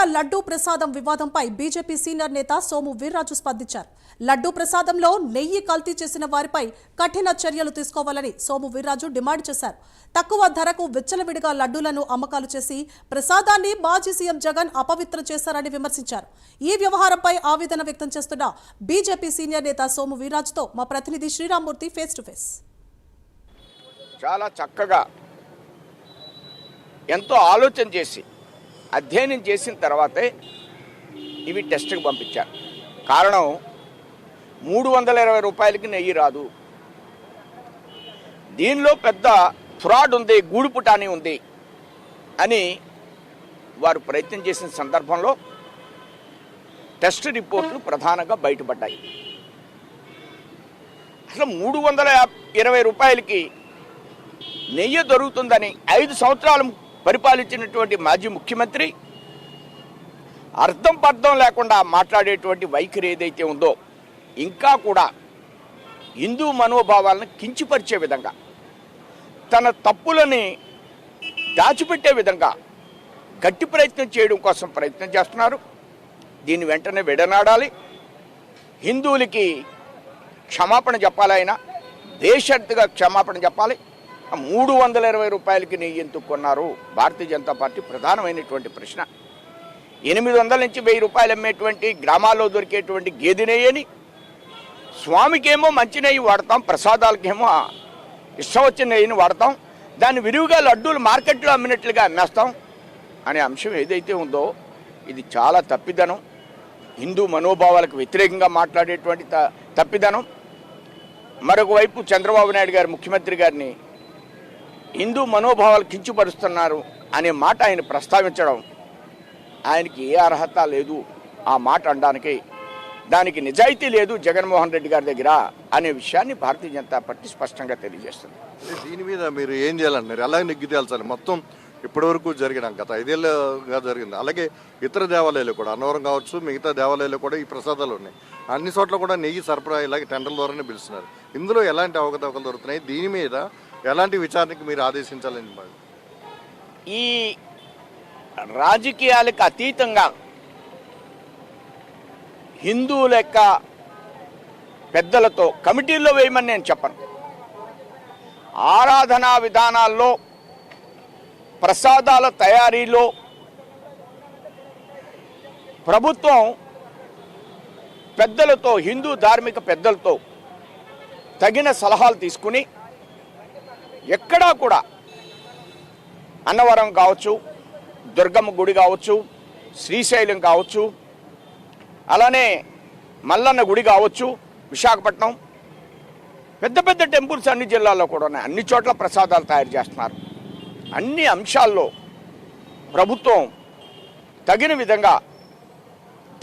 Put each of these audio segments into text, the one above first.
తిరుమల లడ్డూ ప్రసాదం వివాదంపై BJP senior నేత సోము వీర్రాజు స్పందించారు. లడ్డూ ప్రసాదంలో నెయ్యి కల్తీ చేసిన వారిపై కఠిన చర్యలు తీసుకోవాలని సోము వీర్రాజు డిమాండ్ చేశారు. తక్కువ ధరకు విచ్చలవిడిగా లడ్డూలను అమ్మకాలు చేసి ప్రసాదాన్ని మాజీ సీఎం జగన్ అపవిత్రం చేశారని విమర్శించారు. ఈ వ్యవహారంపై ఆవేదన వ్యక్తం చేస్తున్న బీజేపీ సీనియర్ నేత సోము వీర్రాజుతో మా ప్రతినిధి శ్రీరామ్మూర్తి ఫేస్ టు ఫేస్. చాలా చక్కగా ఎంతో ఆలోచన చేసి అధ్యయనం చేసిన తర్వాతే ఇవి టెస్ట్కి పంపించారు కారణం మూడు వందల ఇరవై రూపాయలకి నెయ్యి రాదు. దీనిలో పెద్ద ఫ్రాడ్ ఉంది గూడుపుటాని ఉంది అని వారు ప్రయత్నం చేసిన సందర్భంలో టెస్ట్ రిపోర్ట్లు ప్రధానంగా బయటపడ్డాయి. అసలు మూడు వందల ఇరవై రూపాయలకి నెయ్యి దొరుకుతుందని ఐదు సంవత్సరాలు పరిపాలించినటువంటి మాజీ ముఖ్యమంత్రి అర్థం పర్థం లేకుండా మాట్లాడేటువంటి వైఖరి ఏదైతే ఉందో ఇంకా కూడా హిందూ మనోభావాలను కించిపరిచే విధంగా తన తప్పులని దాచిపెట్టే విధంగా గట్టి ప్రయత్నం చేయడం కోసం ప్రయత్నం చేస్తున్నారు. దీన్ని వెంటనే విడనాడాలి. హిందువులకి క్షమాపణ చెప్పాలి ఆయన. బేషరతుగా క్షమాపణ చెప్పాలి. మూడు వందల ఇరవై రూపాయలకి నెయ్యి ఎందుకు కొన్నారు? భారతీయ జనతా పార్టీ ప్రధానమైనటువంటి ప్రశ్న. ఎనిమిది వందల నుంచి వెయ్యి రూపాయలు అమ్మేటువంటి గ్రామాల్లో దొరికేటువంటి గేదె నెయ్యని స్వామికేమో మంచి నెయ్యి వాడతాం ప్రసాదాలకేమో ఇష్టం వచ్చిన నెయ్యిని వాడతాం దాన్ని విరివిగా లడ్డూలు మార్కెట్లో అమ్మినట్లుగా అమ్మేస్తాం అనే అంశం ఏదైతే ఉందో ఇది చాలా తప్పిదనం. హిందూ మనోభావాలకు వ్యతిరేకంగా మాట్లాడేటువంటి త- తప్పిదనం. మరొకవైపు చంద్రబాబు నాయుడు గారు ముఖ్యమంత్రి గారిని హిందూ మనోభావాలు కించుపరుస్తున్నారు అనే మాట ఆయన ప్రస్తావించడం ఆయనకి ఏ అర్హత లేదు ఆ మాట అనడానికి. దానికి నిజాయితీ లేదు జగన్మోహన్ రెడ్డి గారి దగ్గర అనే విషయాన్ని భారతీయ జనతా పార్టీ స్పష్టంగా తెలియజేస్తుంది. దీని మీద మీరు ఏం చేయాలన్నారు ఎలా నెగ్గి తేల్చాలి? మొత్తం ఇప్పటివరకు జరిగిన గత ఐదేళ్ళుగా జరిగింది. అలాగే ఇతర దేవాలయాలు కూడా అన్నవరం కావచ్చు మిగతా దేవాలయాలు కూడా ఈ ప్రసాదాలు ఉన్నాయి. అన్ని చోట్ల కూడా నెయ్యి సరఫరా ఇలాగే టెండర్ల ద్వారానే పిలుస్తున్నారు. ఇందులో ఎలాంటి అవకతవకలు దొరుకుతున్నాయి? దీని మీద ఎలాంటి విచారణకి మీరు ఆదేశించాలని ఈ రాజకీయాలకు అతీతంగా హిందువుల యొక్క పెద్దలతో కమిటీల్లో వేయమని నేను చెప్పను. ఆరాధనా విధానాల్లో ప్రసాదాల తయారీలో ప్రభుత్వం పెద్దలతో హిందూ ధార్మిక పెద్దలతో తగిన సలహాలు తీసుకుని ఎక్కడా కూడా అన్నవరం కావచ్చు దుర్గమ్మ గుడి కావచ్చు శ్రీశైలం కావచ్చు అలానే మల్లన్న గుడి కావచ్చు విశాఖపట్నం పెద్ద పెద్ద టెంపుల్స్ అన్ని జిల్లాల్లో కూడా ఉన్నాయి. అన్ని చోట్ల ప్రసాదాలు తయారు చేస్తున్నారు. అన్ని అంశాల్లో ప్రభుత్వం తగిన విధంగా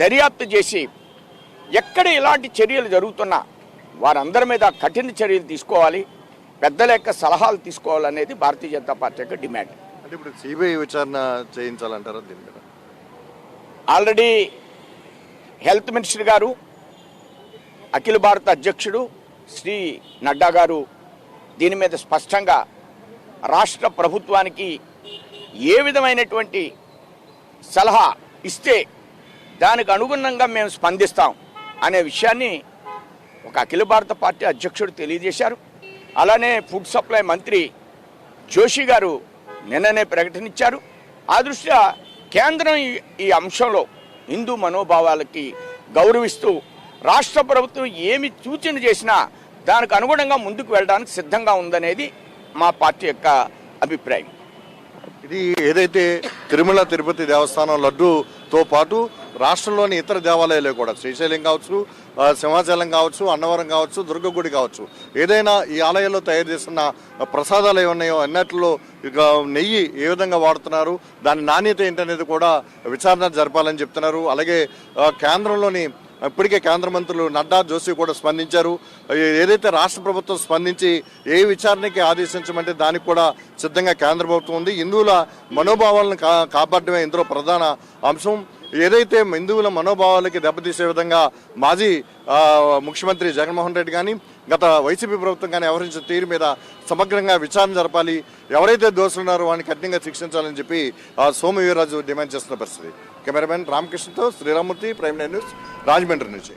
దర్యాప్తు చేసి ఎక్కడ ఇలాంటి చర్యలు జరుగుతున్నా వారందరి మీద కఠిన చర్యలు తీసుకోవాలి. పెద్దల యొక్క సలహాలు తీసుకోవాలనేది భారతీయ జనతా పార్టీ యొక్క డిమాండ్. అంటే ఇప్పుడు సిబిఐ విచారణ చేయించాలంటారా దీని మీద? ఆల్రెడీ హెల్త్ మినిస్టర్ గారు అఖిల భారత అధ్యక్షుడు శ్రీ నడ్డా గారు దీని మీద స్పష్టంగా రాష్ట్ర ప్రభుత్వానికి ఏ విధమైనటువంటి సలహా ఇస్తే దానికి అనుగుణంగా మేము స్పందిస్తాం అనే విషయాన్ని ఒక అఖిల భారత పార్టీ అధ్యక్షుడు తెలియజేశారు. అలానే ఫుడ్ సప్లై మంత్రి జోషి గారు నిన్ననే ప్రకటనిచ్చారు. ఆ దృష్ట్యా కేంద్రం ఈ- ఈ అంశంలో హిందూ మనోభావాలకి గౌరవిస్తూ రాష్ట్ర ప్రభుత్వం ఏమి సూచన చేసినా దానికి అనుగుణంగా ముందుకు వెళ్ళడానికి సిద్ధంగా ఉందనేది మా పార్టీ యొక్క అభిప్రాయం. ఇది ఏదైతే తిరుమల తిరుపతి దేవస్థానం లడ్డూతో పాటు రాష్ట్రంలోని ఇతర దేవాలయాలు కూడా శ్రీశైలం కావచ్చు సింహాచలం కావచ్చు అన్నవరం కావచ్చు దుర్గగుడి కావచ్చు. ఏదైనా ఈ ఆలయంలో తయారు చేస్తున్న ప్రసాదాలు ఏమున్నాయో అన్నట్లో ఇక నెయ్యి ఏ విధంగా వాడుతున్నారు దాని నాణ్యత ఏంటనేది కూడా విచారణ జరపాలని చెప్తున్నారు. అలాగే కేంద్రంలోని ఇప్పటికే కేంద్ర మంత్రులు నడ్డా జోషి కూడా స్పందించారు. ఏదైతే రాష్ట్ర ప్రభుత్వం స్పందించి ఏ విచారణకి ఆదేశించమంటే దానికి కూడా సిద్ధంగా కేంద్ర ప్రభుత్వం ఉంది. హిందువుల మనోభావాలను కా ఇందులో ప్రధాన అంశం. ఏదైతే హిందువుల మనోభావాలకి దెబ్బతీసే విధంగా మాజీ ముఖ్యమంత్రి జగన్మోహన్ రెడ్డి కానీ గత వైసీపీ ప్రభుత్వం కానీ వ్యవహరించిన తీరు మీద సమగ్రంగా విచారణ జరపాలి. ఎవరైతే దోషులు ఉన్నారో వాడిని కఠినంగా శిక్షించాలని చెప్పి ఆ, సోము డిమాండ్ చేస్తున్న పరిస్థితి. కెమెరామెన్ రామకృష్ణతో శ్రీరామూర్తి ప్రైమ్ న్యూస్ రాజమండ్రి నుంచి.